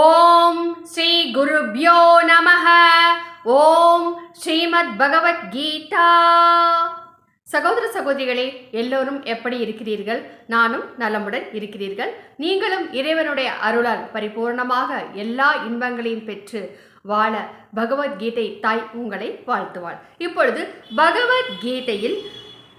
ஓம் ஸ்ரீ குருப்யோ நம ஓம் ஸ்ரீமத் பகவத்கீதா சகோதர சகோதரிகளே எல்லோரும் எப்படி இருக்கிறீர்கள்? நானும் நலமுடன் இருக்கிறீர்கள். நீங்களும் இறைவனுடைய அருளால் பரிபூர்ணமாக எல்லா இன்பங்களையும் பெற்று வாழ பகவத்கீதை தாய் உங்களை வாழ்த்துவாள். இப்பொழுது பகவத்கீதையில்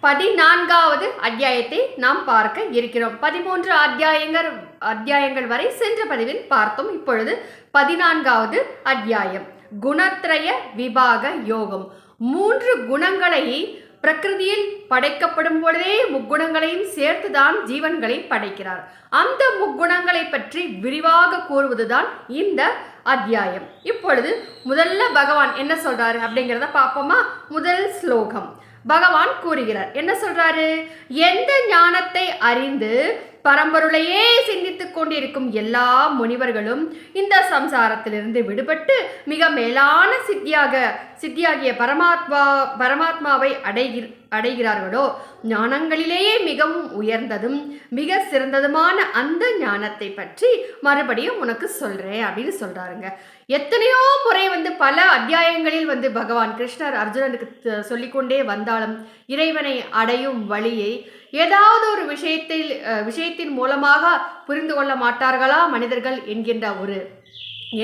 பதினான்காவது அத்தியாயத்தை நாம் பார்க்க இருக்கிறோம். பதிமூன்று அத்தியாயங்கள் அத்தியாயங்கள் வரை சென்ற பதிவில் பார்த்தோம். இப்பொழுது பதினான்காவது அத்தியாயம். குணத்ரய விபாக யோகம். மூன்று குணங்களை பிரகிருதியில் படைக்கப்படும் பொழுதே முக்குணங்களையும் சேர்த்துதான் ஜீவன்களை படைக்கிறார். அந்த முக்குணங்களை பற்றி விரிவாக கூறுவதுதான் இந்த அத்தியாயம். இப்பொழுது முதல்ல பகவான் என்ன சொல்றாரு அப்படிங்கிறத பார்ப்போமா? முதல் ஸ்லோகம். பகவான் கூறுகிறார் என்ன சொல்றாரு? எந்த ஞானத்தை அறிந்து பரம்பொருளையே சிந்தித்துக் கொண்டிருக்கும் எல்லா முனிவர்களும் இந்த சம்சாரத்திலிருந்து விடுபட்டு மிக மேலான சித்தியாக சித்தியாகிய பரமாத்மா பரமாத்மாவை அடைகிற அடைகிறார்களோ? ஞானங்களிலேயே மிகவும் உயர்ந்ததும் மிக சிறந்ததுமான அந்த ஞானத்தை பற்றி மறுபடியும் உனக்கு சொல்றேன் அப்படின்னு சொல்றாருங்க. எத்தனையோ முறை வந்து பல அத்தியாயங்களில் வந்து பகவான் கிருஷ்ணர் அர்ஜுனனுக்கு சொல்லிக்கொண்டே வந்தாலும் இறைவனை அடையும் வழியை ஏதாவது ஒரு விஷயத்தில் விஷயத்தின் மூலமாக புரிந்து கொள்ள மாட்டார்களா மனிதர்கள் என்கின்ற ஒரு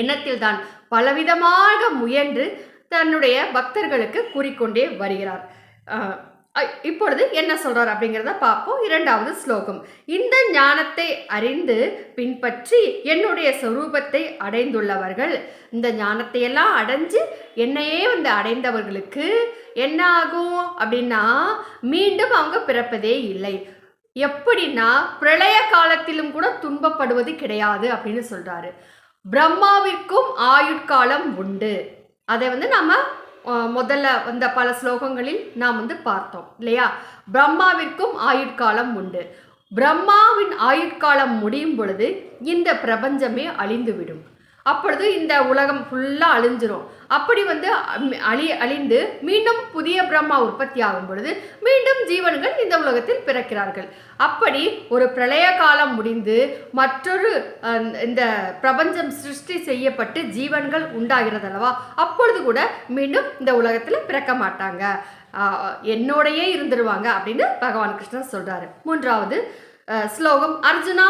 எண்ணத்தில் தான் பலவிதமாக முயன்று தன்னுடைய பக்தர்களுக்கு கூறிக்கொண்டே வருகிறார். இப்பொழுது என்ன சொல்றார் அப்படிங்கிறத பார்ப்போம். இரண்டாவது ஸ்லோகம். இந்த ஞானத்தை அறிந்து பின்பற்றி என்னுடைய சொரூபத்தை அடைந்துள்ளவர்கள். இந்த ஞானத்தை எல்லாம் அடைஞ்சு என்னையே வந்து அடைந்தவர்களுக்கு என்ன ஆகும் அப்படின்னா மீண்டும் அவங்க பிறப்பதே இல்லை. எப்படின்னா பிரளய காலத்திலும் கூட துன்பப்படுவது கிடையாது அப்படின்னு சொல்றாரு. பிரம்மாவிற்கும் ஆயுட்காலம் உண்டு. அதை வந்து நம்ம முதல்ல வந்த பல ஸ்லோகங்களில் நாம் வந்து பார்த்தோம் இல்லையா? பிரம்மாவிற்கும் ஆயுட்காலம் உண்டு. பிரம்மாவின் ஆயுட்காலம் முடியும் பொழுது இந்த பிரபஞ்சமே அழிந்துவிடும். அப்பொழுது இந்த உலகம் ஃபுல்லாக அழிஞ்சிரும். அப்படி வந்து அழி அழிந்து மீண்டும் புதிய பிரம்மா உற்பத்தி ஆகும் பொழுது மீண்டும் ஜீவன்கள் இந்த உலகத்தில் பிறக்கிறார்கள். அப்படி ஒரு பிரளய காலம் முடிந்து மற்றொரு இந்த பிரபஞ்சம் சிருஷ்டி செய்யப்பட்டு ஜீவன்கள் உண்டாகிறது அல்லவா அப்பொழுது கூட மீண்டும் இந்த உலகத்தில் பிறக்க மாட்டாங்க. என்னோடையே இருந்துருவாங்க அப்படின்னு பகவான் கிருஷ்ணன் சொல்றாரு. மூன்றாவது ஸ்லோகம். அர்ஜுனா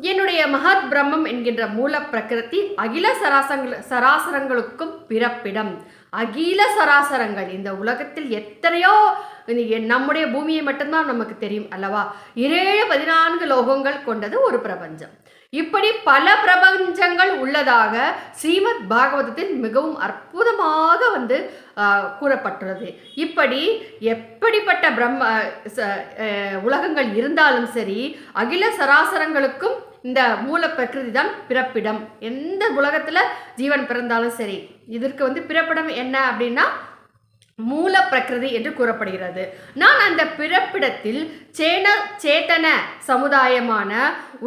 என்னுடைய மகத் பிரம்மம் என்கின்ற மூல பிரகிருதி அகில சராசங்கள் சராசரங்களுக்கும் பிறப்பிடம். அகில சராசரங்கள் இந்த உலகத்தில் எத்தனையோ நம்முடைய பூமியை மட்டும்தான் நமக்கு தெரியும் அல்லவா? ஏழு பதினான்கு லோகங்கள் கொண்டது ஒரு பிரபஞ்சம். இப்படி பல பிரபஞ்சங்கள் உள்ளதாக ஸ்ரீமத் பாகவதத்தில் மிகவும் அற்புதமாக வந்து கூறப்பட்டுள்ளது. இப்படி எப்படிப்பட்ட பிரம்ம ச- உலகங்கள் இருந்தாலும் சரி அகில சராசரங்களுக்கும் இந்த மூல பிரகிருதி தான் பிறப்பிடம். எந்த உலகத்தில் ஜீவன் பிறந்தாலும் சரி இதற்கு வந்து பிறப்பிடம் என்ன அப்படின்னா மூல பிரகிருதி என்று கூறப்படுகிறது. நான் அந்த பிறப்பிடத்தில் சேன சேத்தன சமுதாயமான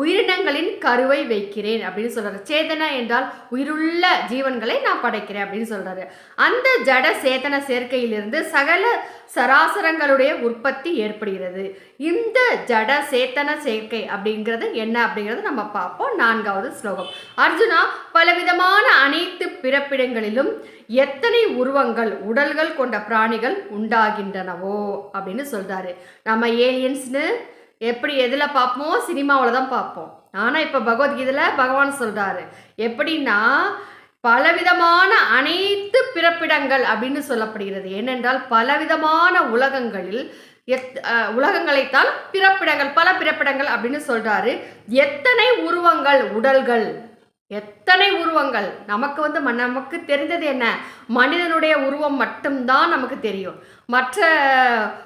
உயிரினங்களின் கருவை வைக்கிறேன் அப்படின்னு சொல்றாரு. சேதன என்றால் உயிருள்ள ஜீவன்களை நான் படைக்கிறேன் அப்படின்னு சொல்றாரு. அந்த ஜட சேத்தன சேர்க்கையிலிருந்து சகல சராசரங்களுடைய உற்பத்தி ஏற்படுகிறது. இந்த ஜட சேத்தன சேர்க்கை அப்படிங்கிறது என்ன அப்படிங்கிறது நம்ம பார்ப்போம். நான்காவது ஸ்லோகம். அர்ஜுனா பலவிதமான அனைத்து பிறப்பிடங்களிலும் எத்தனை உருவங்கள் உடல்கள் கொண்ட பிராணிகள் உண்டாகின்றனவோ அப்படின்னு சொல்கிறாரு நம்ம ஏலியன்ஸ்னு எப்படி எதில் பார்ப்போமோ சினிமாவில் தான் பார்ப்போம். ஆனால் இப்போ பகவத்கீதையில் பகவான் சொல்கிறாரு எப்படின்னா பலவிதமான அனைத்து பிறப்பிடங்கள் அப்படின்னு சொல்லப்படுகிறது. ஏனென்றால் பலவிதமான உலகங்களில் எத் உலகங்களைத்தான் பிறப்பிடங்கள் பல பிறப்பிடங்கள் அப்படின்னு சொல்கிறாரு எத்தனை உருவங்கள் உடல்கள் எத்தனை உருவங்கள்? நமக்கு வந்து ம- நமக்கு தெரிந்தது என்ன? மனிதனுடைய உருவம் மட்டும்தான் நமக்கு தெரியும். மற்ற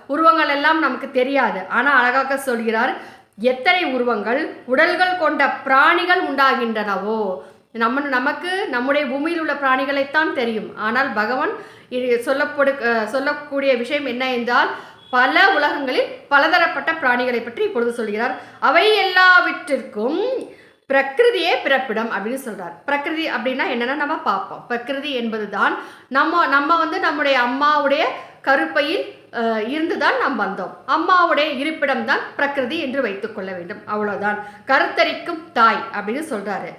உருவங்கள் எல்லாம் நமக்கு தெரியாது. ஆனால் அழகாக சொல்கிறார் எத்தனை உருவங்கள் உடல்கள் கொண்ட பிராணிகள் உண்டாகின்றனவோ? நம்ம நமக்கு நம்முடைய பூமியில் உள்ள பிராணிகளைத்தான் தெரியும். ஆனால் பகவான் சொல்லப்படு சொல்லக்கூடிய விஷயம் என்ன என்றால் பல உலகங்களில் பலதரப்பட்ட பிராணிகளை பற்றி இப்பொழுது சொல்கிறார். அவை எல்லாவற்றிற்கும் பிரகிருதியே பிறப்பிடம் அப்படின்னு சொல்றார். பிரகிருதி அப்படின்னா என்னன்னா நம்ம பார்ப்போம். பிரகிருதி என்பதுதான் நம்ம நம்ம வந்து நம்முடைய அம்மாவுடைய கருப்பையில் இருந்து இருந்துதான் நாம் வந்தோம். அம்மாவுடைய இருப்பிடம் தான் பிரகிருதி என்று வைத்துக்கொள்ள வேண்டும். அவ்வளவுதான். கருத்தரிக்கும் தாய் அப்படின்னு சொல்றாரு.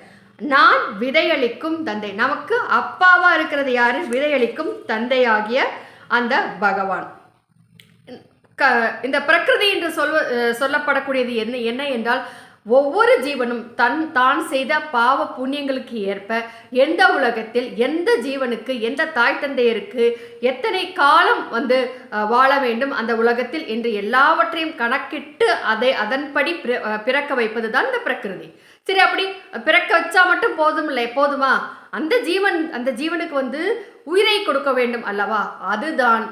நான் விதையளிக்கும் தந்தை. நமக்கு அப்பாவா இருக்கிறது யாரு? விதையளிக்கும் தந்தையாகிய அந்த பகவான். க இந்த பிரகிருதி என்று சொல்வ சொல்லப்படக்கூடியது என்ன என்ன என்றால் ஒவ்வொரு ஜீவனும் தன் தான் செய்த பாவ புண்ணியங்களுக்கு ஏற்ப எந்த உலகத்தில் எந்த ஜீவனுக்கு எந்த தாய் தந்தையருக்கு எத்தனை காலம் வந்து வாழ வேண்டும் அந்த உலகத்தில் என்று எல்லாவற்றையும் கணக்கிட்டு அதை அதன்படி பிற- பிறக்க வைப்பது தான் இந்த பிரகிருதி. சரி அப்படி பிறக்க வச்சா மட்டும் போதும் இல்லை போதுமா? அந்த ஜீவன் அந்த ஜீவனுக்கு வந்து உயிரை கொடுக்க வேண்டும் அல்லவா? அதுதான்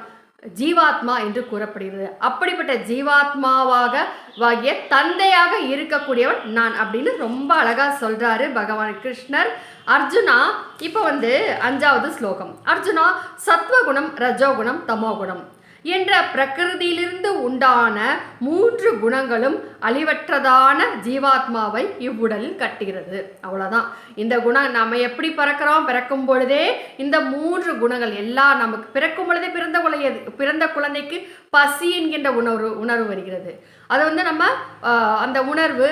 ஜீவாத்மா என்று கூறப்படுகிறது. அப்படிப்பட்ட ஜீவாத்மாவாக வாகிய தந்தையாக இருக்கக்கூடியவன் நான் அப்படின்னு ரொம்ப அழகா சொல்றாரு பகவான் கிருஷ்ணர். அர்ஜுனா இப்போ வந்து அஞ்சாவது ஸ்லோகம். அர்ஜுனா சத்வகுணம் ரஜோகுணம் தமோகுணம். என்ற பிரகிருதியிலிருந்து உண்டான மூன்று குணங்களும் அழிவற்றதான ஜீவாத்மாவை இவ்வுடலில் கட்டுகிறது. அவ்வளோதான் இந்த குணம் நம்ம எப்படி பிறக்கிறோம்? பிறக்கும் பொழுதே இந்த மூன்று குணங்கள் எல்லாம் நமக்கு பிறக்கும் பொழுதே பிறந்த குழந்தை பிறந்த குழந்தைக்கு பசி என்கின்ற உணர்வு உணர்வு வருகிறது. அது வந்து நம்ம அந்த உணர்வு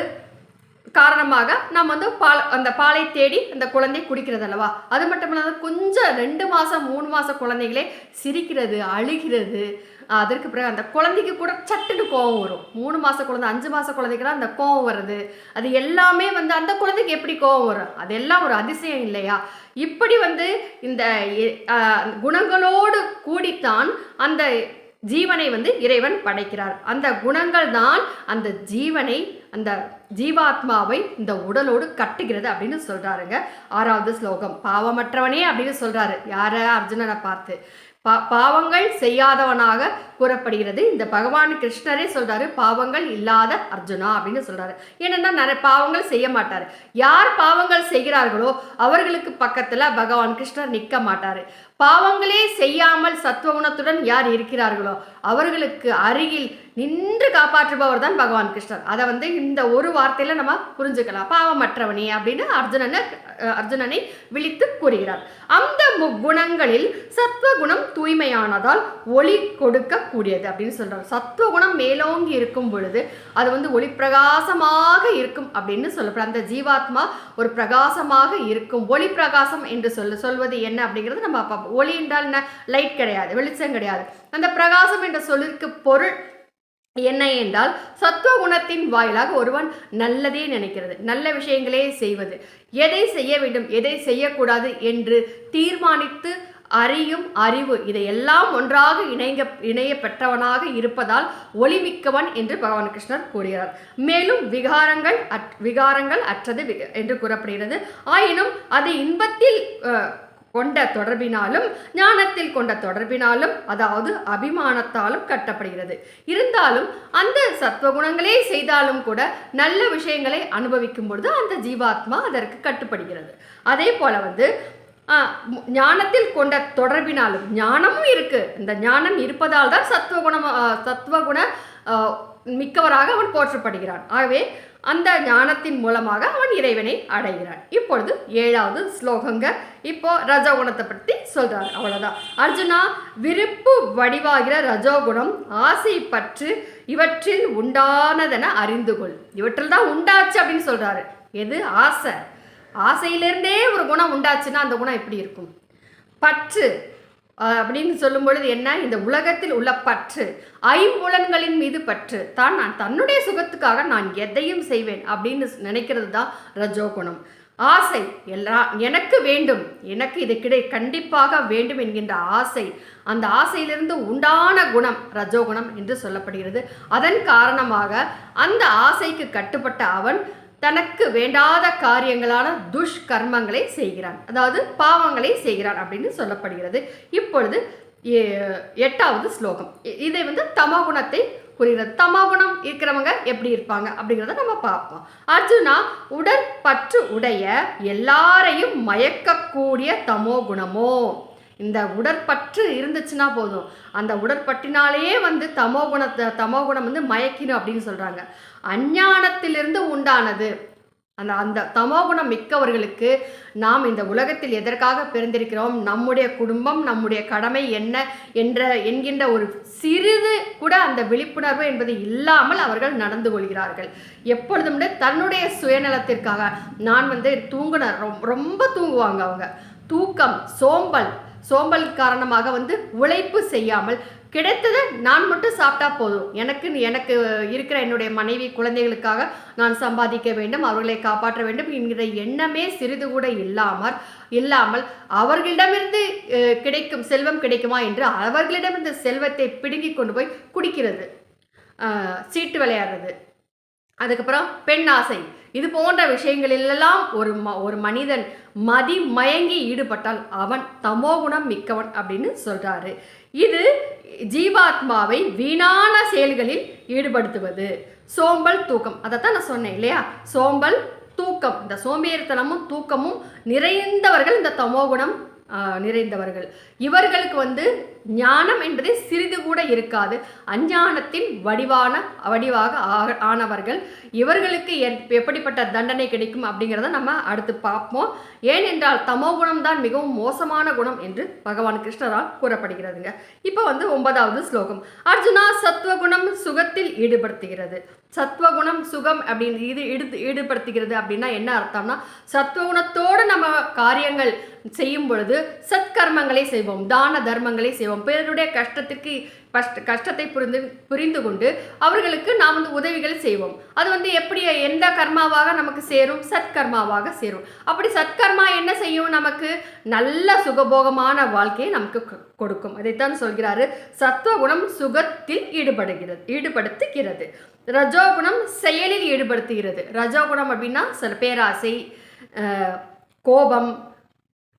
காரணமாக நம்ம வந்து பால் அந்த பாலை தேடி அந்த குழந்தை குடிக்கிறது அல்லவா? அது மட்டும் இல்லாத கொஞ்சம் ரெண்டு மாதம் மூணு மாத குழந்தைகளே சிரிக்கிறது அழுகிறது. அதற்கு பிறகு அந்த குழந்தைக்கு கூட சட்டுன்னு கோவம் வரும். மூணு மாத குழந்தை அஞ்சு மாத குழந்தைக்கெல்லாம் அந்த கோவம் வருது. அது எல்லாமே வந்து அந்த குழந்தைக்கு எப்படி கோவம் வரும்? அதெல்லாம் ஒரு அதிசயம் இல்லையா? இப்படி வந்து இந்த குணங்களோடு கூடித்தான் அந்த ஜீவனை வந்து இறைவன் படைக்கிறார். அந்த குணங்கள் தான் அந்த ஜீவனை அந்த ஜீவாத்மாவை இந்த உடலோடு கட்டுகிறது அப்படின்னு சொல்றாருங்க. ஆறாவது ஸ்லோகம். பாவமற்றவனே அப்படின்னு சொல்றாரு. யார? அர்ஜுனனை பார்த்து. பா பாவங்கள் செய்யாதவனாக கூறப்படுகிறது. இந்த பகவான் கிருஷ்ணரே சொல்றாரு பாவங்கள் இல்லாத அர்ஜுனா அப்படின்னு சொல்றாரு. ஏன்னா நிறைய பாவங்கள் செய்ய மாட்டாரு. யார் பாவங்கள் செய்கிறார்களோ அவர்களுக்கு பக்கத்துல பகவான் கிருஷ்ணர் நிற்க மாட்டாரு. பாவங்களே செய்யாமல் சத்துவகுணத்துடன் யார் இருக்கிறார்களோ அவர்களுக்கு அருகில் நின்று காப்பாற்றுபவர் தான் பகவான் கிருஷ்ணர். அதை வந்து இந்த ஒரு வார்த்தையில நம்ம புரிஞ்சுக்கலாம். பாவமற்றவனே அப்படின்னு அர்ஜுனனை அர்ஜுனனை விழித்து கூறுகிறார். அந்த குணங்களில் சத்வகுணம் தூய்மையானதால் ஒளி கொடுக்கக்கூடியது அப்படின்னு சொல்றார். சத்வகுணம் மேலோங்கி இருக்கும் பொழுது அது வந்து ஒளி பிரகாசமாக இருக்கும் அப்படின்னு சொல்லப்படும். அந்த ஜீவாத்மா ஒரு பிரகாசமாக இருக்கும். ஒளி பிரகாசம் என்று சொல்ல சொல்வது என்ன அப்படிங்கிறது நம்ம பார்ப்போம். ஒளி என்றால் என்ன? லைட் கிடையாது வெளிச்சம் கிடையாது. அந்த பிரகாசம் என்ற சொல்லிற்கு பொருள் என்ன என்றால் சத்துவ குணத்தின் வாயிலாக ஒருவன் நல்லதே நினைக்கிறது நல்ல விஷயங்களே செய்வது. எதை செய்ய வேண்டும் எதை செய்யக்கூடாது என்று தீர்மானித்து அறியும் அறிவு. இதையெல்லாம் ஒன்றாக இணைங்க இணைய பெற்றவனாக இருப்பதால் ஒளிமிக்கவன் என்று பகவான் கிருஷ்ணர் கூறுகிறார். மேலும் விகாரங்கள் அற் விகாரங்கள் அற்றது என்று கூறப்படுகிறது. ஆயினும் அது இன்பத்தில் கொண்ட தொடர்பினாலும் ஞானத்தில் கொண்ட தொடர்பினாலும் அதாவது அபிமானத்தாலும் கட்டப்படுகிறது. இருந்தாலும் அந்த சத்வகுணங்களே செய்தாலும் கூட நல்ல விஷயங்களை அனுபவிக்கும் பொழுது அந்த ஜீவாத்மா அதற்கு கட்டுப்படுகிறது. அதே போல வந்து ஞானத்தில் கொண்ட தொடர்பினாலும் ஞானமும் இருக்கு. இந்த ஞானம் இருப்பதால் தான் சத்துவகுணம் ஆ, சத்துவகுண மிக்கவராக அவன் போற்றப்படுகிறான். ஆகவே அந்த ஞானத்தின் மூலமாக அவன் இறைவனை அடைகிறான். இப்பொழுது ஏழாவது ஸ்லோகங்க. இப்போ ரஜோகுணத்தை பற்றி சொல்றார். அவ்வளவுதான். அர்ஜுனா விருப்பு வடிவாகிற ரஜோகுணம் ஆசை பற்று இவற்றில் உண்டானதென அறிந்து கொள் இவற்றில் தான் உண்டாச்சு அப்படின்னு சொல்றாரு. எது? ஆசை. ஆசையிலிருந்தே ஒரு குணம் உண்டாச்சுன்னா அந்த குணம் எப்படி இருக்கும்? பற்று. அப்படின்னு சொல்லும் பொழுது என்ன? இந்த உலகத்தில் உள்ள பற்று ஐம்புலன்களின் மீது பற்று. தான் நான் தன்னுடைய சுகத்துக்காக நான் எதையும் செய்வேன் அப்படின்னு நினைக்கிறது தான் ரஜோகுணம். ஆசை எல்லா எனக்கு வேண்டும். எனக்கு இது கிடை கண்டிப்பாக வேண்டும் என்கின்ற ஆசை. அந்த ஆசையிலிருந்து உண்டான குணம் ரஜோகுணம் என்று சொல்லப்படுகிறது. அதன் காரணமாக அந்த ஆசைக்கு கட்டுப்பட்ட அவன் தனக்கு வேண்டாத காரியங்களான துஷ்கர்மங்களை செய்கிறான். அதாவது பாவங்களை செய்கிறான் அப்படின்னு சொல்லப்படுகிறது. இப்பொழுது எ- எட்டாவது ஸ்லோகம். இதை வந்து தமகுணத்தை புரிகிறது தமகுணம் இருக்கிறவங்க எப்படி இருப்பாங்க அப்படிங்கிறத நம்ம பார்ப்போம். அர்ஜுனா உடற்பற்று உடைய எல்லாரையும் மயக்கக்கூடிய தமோ குணமோ. இந்த உடற்பற்று இருந்துச்சுன்னா போதும். அந்த உடற்பற்றினாலேயே வந்து தமோ குணத்தை தமோ குணம் வந்து மயக்கிடும் அப்படின்னு சொல்கிறாங்க அஞ்ஞானத்திலிருந்து உண்டானது. அந்த அந்த தமோகுணம் மிக்கவர்களுக்கு நாம் இந்த உலகத்தில் எதற்காக பிறந்திருக்கிறோம்? நம்முடைய குடும்பம் நம்முடைய கடமை என்ன என்ற என்கின்ற ஒரு சிறிது கூட அந்த விழிப்புணர்வு என்பது இல்லாமல் அவர்கள் நடந்து கொள்கிறார்கள். எப்பொழுதும் தன்னுடைய சுயநலத்திற்காக நான் வந்து தூங்குன ரொம்- ரொம்ப தூங்குவாங்க அவங்க. தூக்கம் சோம்பல் சோம்பல் காரணமாக வந்து உழைப்பு செய்யாமல் கிடைத்ததை நான் மட்டும் சாப்பிட்டா போதும். எனக்கு எனக்கு இருக்கிற என்னுடைய மனைவி குழந்தைகளுக்காக நான் சம்பாதிக்க வேண்டும் அவர்களை காப்பாற்ற வேண்டும் என்கிற எண்ணமே சிறிது கூட இல்லாமல் இல்லாமல் அவர்களிடமிருந்து கிடைக்கும் செல்வம் கிடைக்குமா என்று அவர்களிடமிருந்து செல்வத்தை பிடுங்கி கொண்டு போய் குடிக்கிறது. சீட்டு விளையாடுறது. அதுக்கப்புறம் பெண் ஆசை. இது போன்ற விஷயங்களிலெல்லாம் ஒரு ம ஒரு மனிதன் மதி மயங்கி ஈடுபட்டால் அவன் தமோகுணம் மிக்கவன் அப்படின்னு சொல்கிறாரு இது ஜீவாத்மாவை வீணான செயல்களில் ஈடுபடுத்துவது. சோம்பல் தூக்கம். அதைத்தான் நான் சொன்னேன் இல்லையா? சோம்பல் தூக்கம். இந்த சோம்பேறித்தனமும் தூக்கமும் நிறைந்தவர்கள் இந்த தமோகுணம் ஆஹ், நிறைந்தவர்கள். இவர்களுக்கு வந்து ஞானம் என்பது சிறிது கூட இருக்காது. அஞ்ஞானத்தின் வடிவான வடிவாக ஆக- ஆனவர்கள் இவர்களுக்கு எப்படிப்பட்ட தண்டனை கிடைக்கும் அப்படிங்கிறத நம்ம அடுத்து பார்ப்போம். ஏனென்றால் தமோ குணம் தான் மிகவும் மோசமான குணம் என்று பகவான் கிருஷ்ணரால் கூறப்படுகிறதுங்க. இப்போ வந்து ஒன்பதாவது ஸ்லோகம். அர்ஜுனா சத்வகுணம் சுகத்தில் ஈடுபடுத்துகிறது. சத்வகுணம் சுகம் அப்படின்னு இது ஈடு ஈடுபடுத்துகிறது அப்படின்னா என்ன அர்த்தம்னா சத்வகுணத்தோடு நம்ம காரியங்கள் செய்யும் பொழுது சத்கர்மங்களை செய்வோம் தான தர்மங்களை செய்வோம். பிறருடைய கஷ்டத்திற்கு கஷ்ட கஷ்டத்தை புரிந்து புரிந்து கொண்டு அவர்களுக்கு நாம் வந்து உதவிகள் செய்வோம். அது வந்து எப்படி எந்த கர்மாவாக நமக்கு சேரும்? சத்கர்மாவாக சேரும். அப்படி சத்கர்மா என்ன செய்யும்? நமக்கு நல்ல சுகபோகமான வாழ்க்கையை நமக்கு கொடுக்கும். அதைத்தான் சொல்கிறாரு. சத்வகுணம் சுகத்தில் ஈடுபடுகிறது ஈடுபடுத்துகிறது. ரஜோகுணம் செயலில் ஈடுபடுத்துகிறது. ரஜோகுணம் அப்படின்னா சில பேராசை கோபம்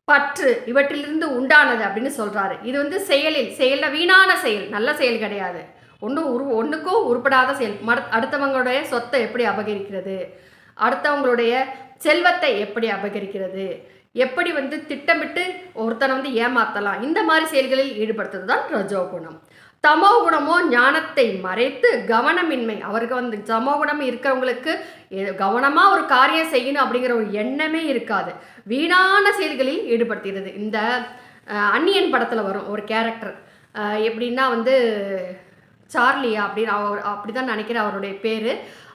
பற்று இவற்றிலிருந்து உண்டானது அப்படின்னு சொல்கிறாரு இது வந்து செயலில் செயலில் வீணான செயல் நல்ல செயல் கிடையாது. ஒன்றும் உரு ஒன்றுக்கும் உருப்படாத செயல். மறு- அடுத்தவங்களுடைய சொத்தை எப்படி அபகரிக்கிறது? அடுத்தவங்களுடைய செல்வத்தை எப்படி அபகரிக்கிறது? எப்படி வந்து திட்டமிட்டு ஒருத்தனை வந்து ஏமாற்றலாம் இந்த மாதிரி செயல்களில் ஈடுபடுத்துறது தான் ரஜோகுணம். தமோ குணமோ ஞானத்தை மறைத்து கவனமின்மை. அவருக்கு வந்து தமோ குணம் இருக்கிறவங்களுக்கு கவனமாக ஒரு காரியம் செய்யணும் அப்படிங்கிற ஒரு எண்ணமே இருக்காது. வீணான செயல்களில் ஈடுபடுத்துகிறது இந்த அன்னியன் படத்தில் வரும் ஒரு கேரக்டர் எப்படின்னா வந்து சார்லியா அப்படின்னு அவர் அப்படி தான் நினைக்கிறேன் அவருடைய பேர்.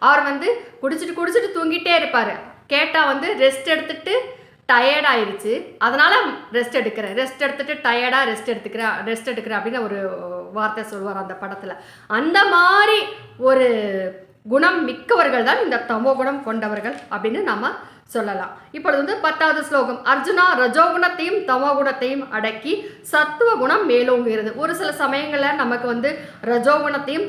அவர் வந்து குடிச்சிட்டு குடிச்சிட்டு தூங்கிட்டே இருப்பார். கேட்டால் வந்து ரெஸ்ட் எடுத்துட்டு டயர்ட் ஆயிருச்சு. அதனால ரெஸ்ட் எடுக்கிறேன். ரெஸ்ட் எடுத்துட்டு டயர்டாக ரெஸ்ட் எடுத்துக்கிறேன். ரெஸ்ட் எடுக்கிறேன் அப்படின்னு ஒரு வார்த்தை சொல்வார் அந்த படத்தில். அந்த மாதிரி ஒரு குணம் மிக்கவர்கள் தான் இந்த தமோ குணம் கொண்டவர்கள் அப்படின்னு நம்ம சொல்லலாம். இப்பொழுது வந்து பத்தாவது ஸ்லோகம். அர்ஜுனா ரஜோகுணத்தையும் தமோகுணத்தையும் அடக்கி சத்துவ குணம் மேலோங்குகிறது. ஒரு சில சமயங்களில் நமக்கு வந்து ரஜோகுணத்தையும்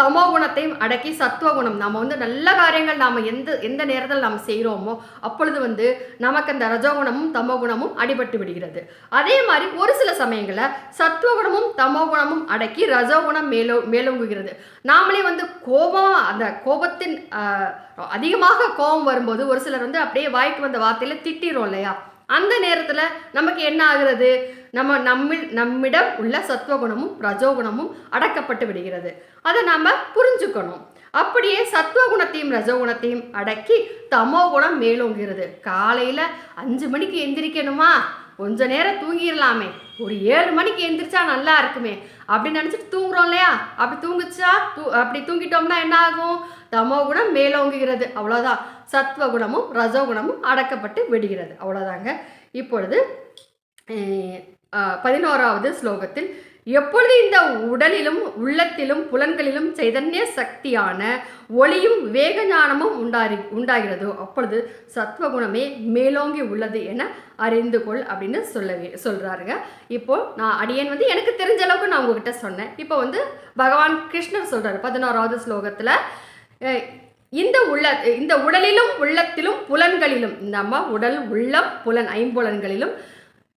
தமோ குணத்தையும் அடக்கி சத்துவ குணம் நம்ம வந்து நல்ல காரியங்கள் நாம் எந்த எந்த நேரத்தில் நாம் செய்கிறோமோ அப்பொழுது வந்து நமக்கு அந்த ரஜோகுணமும் தமோ குணமும் அடிபட்டு விடுகிறது. அதே மாதிரி ஒரு சில சமயங்களில் சத்துவ குணமும் தமோ குணமும் அடக்கி ரஜோகுணம் மேலோ மேலோங்குகிறது. நாமளே வந்து கோபம் அந்த கோபத்தின் அதிகமாக கோபம் வரும்போது ஒரு சிலர் வந்து அப்படியே வாய்க்கு வந்த வார்த்தையில் திட்டிரும் இல்லையா? அந்த நேரத்தில் நமக்கு என்ன ஆகுறது? நம்ம நம்மில் நம்மிடம் உள்ள சத்துவகுணமும் ரஜோகுணமும் அடக்கப்பட்டு விடுகிறது. அதை நம்ம புரிஞ்சுக்கணும். அப்படியே சத்துவகுணத்தையும் ரஜோகுணத்தையும் அடக்கி தமோ குணம் மேலோங்குகிறது. காலையில் அஞ்சு மணிக்கு எந்திரிக்கணுமா? கொஞ்ச நேரம் தூங்கிடலாமே. ஒரு ஏழு மணிக்கு எந்திரிச்சா நல்லா இருக்குமே. அப்படி நினச்சிட்டு தூங்குறோம் இல்லையா? அப்படி தூங்குச்சா? தூ அப்படி தூங்கிட்டோம்னா என்ன ஆகும்? தமோ குணம் மேலோங்குகிறது. அவ்வளோதான் சத்வகுணமும் ரஜோகுணமும் அடக்கப்பட்டு விடுகிறது. அவ்வளோதாங்க இப்பொழுது பதினோராவது ஸ்லோகத்தில் எப்பொழுது இந்த உடலிலும் உள்ளத்திலும் புலன்களிலும் சைதன்ய சக்தியான ஒளியும் விவேக ஞானமும் உண்டாரி உண்டாகிறதோ அப்பொழுது சத்வகுணமே மேலோங்கி உள்ளது என அறிந்து கொள் அப்படின்னு சொல்லவே சொல்கிறாருங்க இப்போ நான் அடியேன் வந்து எனக்கு தெரிஞ்ச அளவுக்கு நான் உங்ககிட்ட சொன்னேன். இப்போ வந்து பகவான் கிருஷ்ணர் சொல்கிறார் பதினோராவது ஸ்லோகத்தில் இந்த உள்ள இந்த உடலிலும் உள்ளத்திலும் புலன்களிலும் நம்ம உடல் உள்ளம் புலன் ஐம்புலன்களிலும்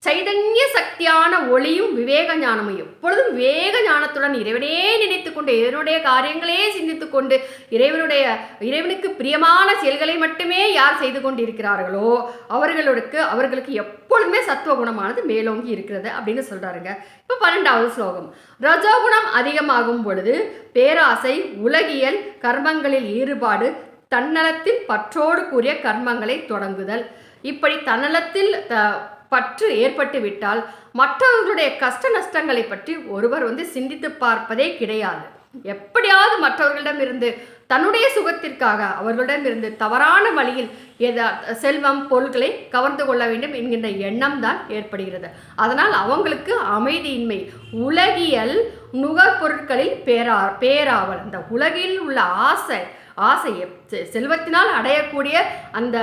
சைதன்ய சக்தியான ஒளியும் விவேக ஞானமும் எப்பொழுதும் விவேக ஞானத்துடன் இறைவனே நினைத்து கொண்டு இறைவனுடைய காரியங்களே சிந்தித்து கொண்டு இறைவனுடைய இறைவனுக்கு பிரியமான செயல்களை மட்டுமே யார் செய்து கொண்டு இருக்கிறார்களோ அவர்களுக்கு அவர்களுக்கு எப்பொழுதுமே சத்துவ குணமானது மேலோங்கி இருக்கிறது அப்படின்னு சொல்கிறாருங்க இப்போ பன்னெண்டாவது ஸ்லோகம். ரஜோகுணம் அதிகமாகும் பொழுது பேராசை உலகியல் கர்மங்களில் ஈடுபாடு தன்னலத்தில் பற்றோடு கூறிய கர்மங்களை தொடங்குதல். இப்படி தன்னலத்தில் த- பற்று ஏற்பட்டு விட்டால் மற்றவர்களுடைய கஷ்ட நஷ்டங்களை பற்றி ஒருவர் வந்து சிந்தித்து பார்ப்பதே கிடையாது. எப்படியாவது மற்றவர்களிடமிருந்து தன்னுடைய சுகத்திற்காக அவர்களிடமிருந்து தவறான வழியில் எதா செல்வம் பொருட்களை கவர்ந்து கொள்ள வேண்டும் என்கின்ற எண்ணம் தான் ஏற்படுகிறது. அதனால் அவங்களுக்கு அமைதியின்மை உலகியல் நுகர்பொருட்களில் பேரா பேராவல் அந்த உலகில் உள்ள ஆசை ஆசை செ- செல்வத்தினால் அடையக்கூடிய அந்த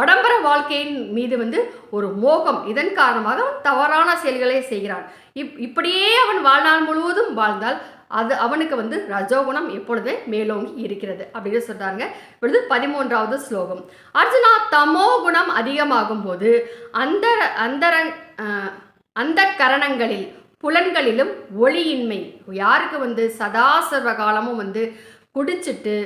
ஆடம்பர வாழ்க்கையின் மீது வந்து ஒரு மோகம். இதன் காரணமாக அவன் தவறான செயல்களை செய்கிறான். இப் இப்படியே அவன் வாழ்நாள் முழுவதும் வாழ்ந்தால் அது அவனுக்கு வந்து ரஜோகுணம் எப்பொழுதே மேலோங்கி இருக்கிறது அப்படின்னு சொல்றாங்க. இப்பொழுது பதிமூன்றாவது ஸ்லோகம். அர்ஜுனா தமோ குணம் அதிகமாகும் போது அந்த அந்தரங் அந்த கரணங்களில் புலன்களிலும் ஒளியின்மை யாருக்கு வந்து சதா சர்வ காலமும் வந்து குடிச்சிட்டு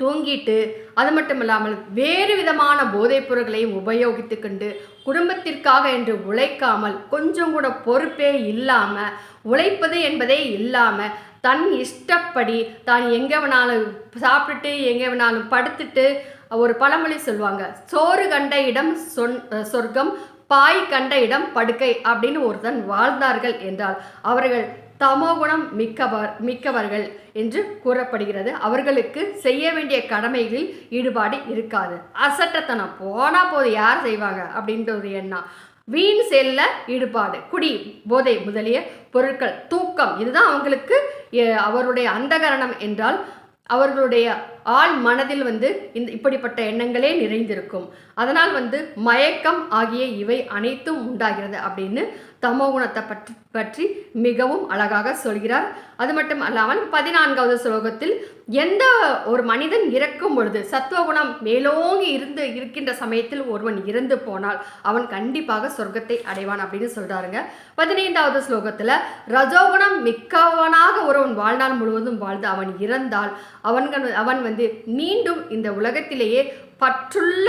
தூங்கிட்டு அது மட்டும் இல்லாமல் வேறு விதமான போதைப் பொருட்களையும் உபயோகித்து கொண்டு குடும்பத்திற்காக என்று உழைக்காமல் கொஞ்சம் கூட பொறுப்பே இல்லாமல் உழைப்பது என்பதே இல்லாமல் தன் இஷ்டப்படி தான் எங்கே வேணாலும் சாப்பிட்டுட்டு எங்கே வேணாலும் படுத்துட்டு ஒரு பழமொழி சொல்லுவாங்க. சோறு கண்ட இடம் சொன் சொர்க்கம் பாய் கண்ட இடம் படுக்கை அப்படின்னு ஒருத்தன் வாழ்ந்தார்கள் என்றால் அவர்கள் தமோகுணம் மிக்கவர் மிக்கவர்கள் என்று கூறப்படுகிறது. அவர்களுக்கு செய்ய வேண்டிய கடமைகளில் ஈடுபாடு இருக்காது. அசட்டத்தனம். போனால் போது யார் செய்வாங்க? அப்படின்ற ஒரு எண்ணம் வீண் செல்ல ஈடுபாடு குடி போதை முதலிய பொருட்கள் தூக்கம் இதுதான் அவங்களுக்கு அவருடைய அந்தகரணம் என்றால் அவர்களுடைய ஆள் மனதில் வந்து இந்த இப்படிப்பட்ட எண்ணங்களே நிறைந்திருக்கும். அதனால் வந்து மயக்கம் ஆகிய இவை அனைத்தும் உண்டாகிறது அப்படின்னு தமோகுணத்தை பற்றி பற்றி மிகவும் அழகாக சொல்கிறார். அது மட்டும் அல்லாமல் பதினான்காவது ஸ்லோகத்தில் எந்த ஒரு மனிதன் இறக்கும் பொழுது சத்துவகுணம் மேலோங்கி இருந்து இருக்கின்ற சமயத்தில் ஒருவன் இறந்து போனால் அவன் கண்டிப்பாக சொர்க்கத்தை அடைவான் அப்படின்னு சொல்றாருங்க. பதினைந்தாவது ஸ்லோகத்தில் ரஜோகுணம் மிக்கவனாக ஒருவன் வாழ்நாள் முழுவதும் வாழ்ந்து அவன் இறந்தால் அவன்கள் அவன் வந்து மீண்டும் இந்த உலகத்திலேயே பற்றுள்ள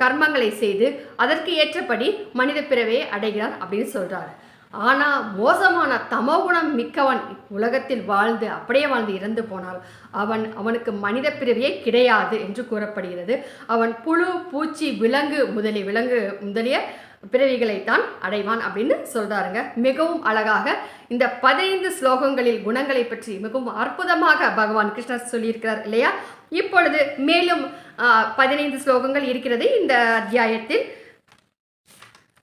கர்மங்களை செய்து அதற்கு ஏற்றபடி மனித பிறவையை அடைகிறார் அப்படின்னு சொல்கிறார் ஆனால் மோசமான தமோகுணம் மிக்கவன் உலகத்தில் வாழ்ந்து அப்படியே வாழ்ந்து இறந்து போனால் அவன் அவனுக்கு மனித பிறவியே கிடையாது என்று கூறப்படுகிறது. அவன் புழு பூச்சி விலங்கு முதலிய விலங்கு முதலிய பிறவிகளைத்தான் அடைவான் அப்படின்னு சொல்கிறாருங்க மிகவும் அழகாக இந்த பதினைந்து ஸ்லோகங்களில் குணங்களை பற்றி மிகவும் அற்புதமாக பகவான் கிருஷ்ணர் சொல்லியிருக்கிறார் இல்லையா? இப்பொழுது மேலும் பதினைந்து ஸ்லோகங்கள் இருக்கிறது இந்த அத்தியாயத்தில்.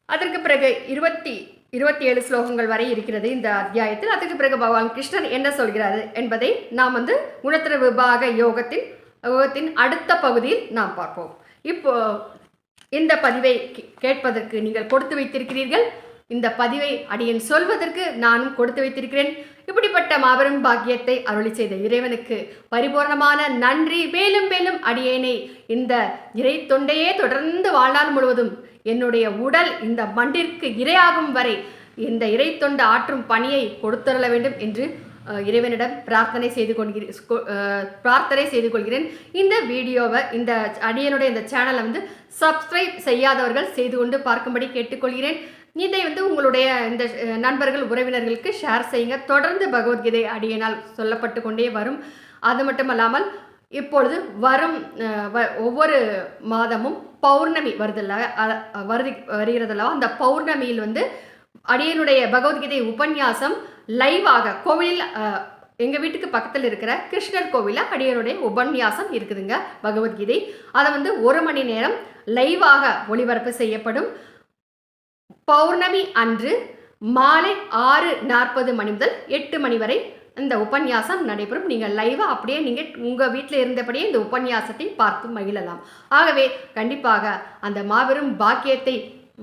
அதற்கு பிறகு இருபத்தி இருபத்தி ஏழு ஸ்லோகங்கள் வரை இருக்கிறது இந்த அத்தியாயத்தில். அதற்கு பிறகு பகவான் கிருஷ்ணன் என்ன சொல்கிறார் என்பதை நாம் வந்து குணத்திர விபாக யோகத்தின் யோகத்தின் அடுத்த பகுதியில் நாம் பார்ப்போம். இப்போ இந்த பதிவை கே- கேட்பதற்கு நீங்கள் கொடுத்து வைத்திருக்கிறீர்கள். இந்த பதிவை அடியன் சொல்வதற்கு நானும் கொடுத்து வைத்திருக்கிறேன். இப்படிப்பட்ட மாபெரும் பாக்கியத்தை அருளி செய்த இறைவனுக்கு பரிபூர்ணமான நன்றி. மேலும் மேலும் அடியேனை இந்த இறை தொண்டையே தொடர்ந்து வாழ்நாள் முழுவதும் என்னுடைய உடல் இந்த மண்டிற்கு இரையாகும் வரை இந்த இறை தொண்டு ஆற்றும் பணியை கொடுத்தருள வேண்டும் என்று இறைவனிடம் பிரார்த்தனை செய்து கொள்கிறேன் பிரார்த்தனை செய்து கொள்கிறேன். இந்த வீடியோவை இந்த அடியனுடைய இந்த சேனலை வந்து சப்ஸ்கிரைப் செய்யாதவர்கள் செய்து கொண்டு பார்க்கும்படி கேட்டுக்கொள்கிறேன். இதை வந்து உங்களுடைய இந்த நண்பர்கள் உறவினர்களுக்கு ஷேர் செய்யுங்க. தொடர்ந்து பகவத்கீதை அடியினால் சொல்லப்பட்டு கொண்டே வரும். அது மட்டுமல்லாமல் இப்பொழுது வரும் வ- ஒவ்வொரு மாதமும் பௌர்ணமி வருதில்ல வருது வருகிறதல்லவா? அந்த பௌர்ணமியில் வந்து அடியனுடைய பகவத்கீதை உபன்யாசம் லைவாக கோவிலில் எங்கள் வீட்டுக்கு பக்கத்தில் இருக்கிற கிருஷ்ணர் கோவிலில் அடியனுடைய உபன்யாசம் இருக்குதுங்க பகவத்கீதை. அதை வந்து ஒரு மணி நேரம் லைவாக ஒளிபரப்பு செய்யப்படும். பௌர்ணமி அன்று மாலை ஆறு நாற்பது மணி முதல் எட்டு மணி வரை இந்த உபன்யாசம் நடைபெறும். நீங்கள் லைவாக அப்படியே நீங்கள் உங்கள் வீட்டில் இருந்தபடியே இந்த உபன்யாசத்தை பார்த்து மகிழலாம். ஆகவே கண்டிப்பாக அந்த மாபெரும் பாக்கியத்தை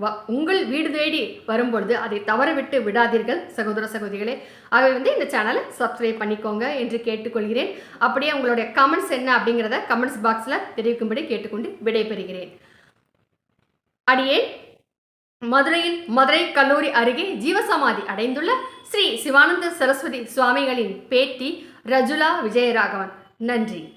வ உங்கள் வீடு தேடி வரும்பொழுது அதை தவறவிட்டு விடாதீர்கள் சகோதர சகோதரிகளே. ஆகவே வந்து இந்த சேனலை சப்ஸ்கிரைப் பண்ணிக்கோங்க என்று கேட்டுக்கொள்கிறேன். அப்படியே உங்களுடைய கமெண்ட்ஸ் என்ன அப்படிங்கிறத கமெண்ட்ஸ் பாக்ஸில் தெரிவிக்கும்படி கேட்டுக்கொண்டு விடைபெறுகிறேன். அடியே மதுரையில் மதுரை கல்லூரி அருகே ஜீவசமாதி அடைந்துள்ள ஸ்ரீ சிவானந்த சரஸ்வதி சுவாமிகளின் பேட்டி ரஜுலா விஜயராகவன். நன்றி.